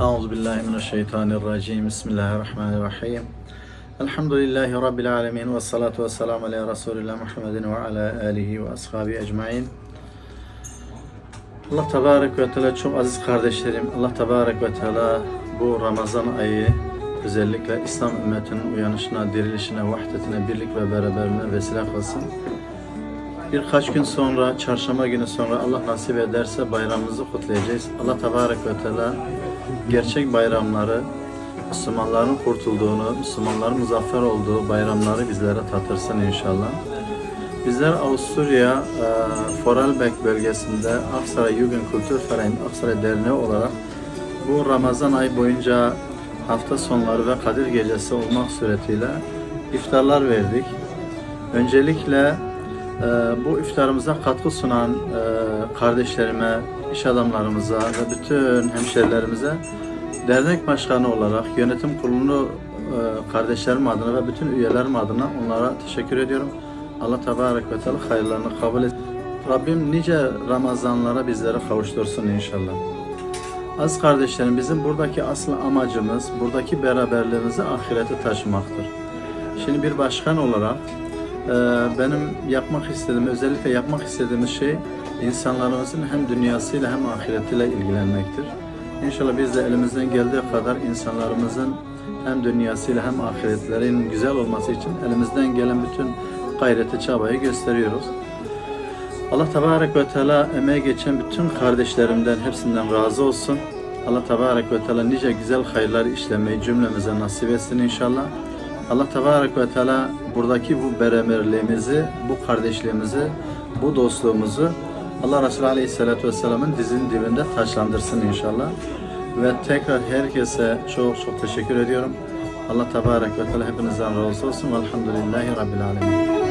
Euzu billahi mineşşeytanirracim. Bismillahirrahmanirrahim. Elhamdülillahi rabbil alamin ve salatu vesselam ala Resulillah Muhammedin ve ala alihi ve ashabi ecmaîn. Allah tebarek ve teala çok aziz kardeşlerim. Allah tebarek ve teala bu Ramazan ayı özellikle İslam ümmetinin uyanışına, dirilişine, vahdetine, birlik ve beraberliğine vesile kılsın. Birkaç gün sonra, çarşamba günü sonra Allah nasip ederse bayramımızı kutlayacağız. Allah Tebarek ve Teala gerçek bayramları, Müslümanların kurtulduğunu, Müslümanların muzaffer olduğu bayramları bizlere tatırsın inşallah. Bizler Avusturya, e, Vorarlberg bölgesinde Aksaray Jugend Kulturverein Aksaray Derneği olarak bu Ramazan ayı boyunca hafta sonları ve Kadir Gecesi olmak suretiyle iftarlar verdik. Öncelikle bu iftarımıza katkı sunan e, kardeşlerime, iş adamlarımıza ve bütün hemşerilerimize dernek başkanı olarak yönetim kurulunu e, kardeşlerim adına ve bütün üyelerim adına onlara teşekkür ediyorum. Allah Tebarek ve Teala hayırlarını kabul et. Rabbim nice Ramazanlara bizleri kavuştursun inşallah. Az kardeşlerim bizim buradaki asıl amacımız, buradaki beraberliğimizi ahirete taşımaktır. Şimdi bir başkan olarak benim yapmak istediğim, özellikle yapmak istediğimiz şey insanlarımızın hem dünyasıyla hem ahiretiyle ilgilenmektir. İnşallah biz de elimizden geldiği kadar insanlarımızın hem dünyasıyla hem ahiretlerin güzel olması için elimizden gelen bütün gayreti, çabayı gösteriyoruz. Allah Tebarek ve Teala emeğe geçen bütün kardeşlerimden hepsinden razı olsun. Allah Tebarek ve Teala nice güzel hayırlar işlemeyi cümlemize nasip etsin inşallah. Allah Tebarek ve Teala buradaki bu beraberliğimizi, bu kardeşliğimizi, bu dostluğumuzu Allah Resulü Aleyhisselatü Vesselam'ın dizinin dibinde taşlandırsın inşallah. Ve tekrar herkese çok çok teşekkür ediyorum. Allah Tebarek ve Teala hepinizden razı olsun. Velhamdülillahi Rabbil Alemin.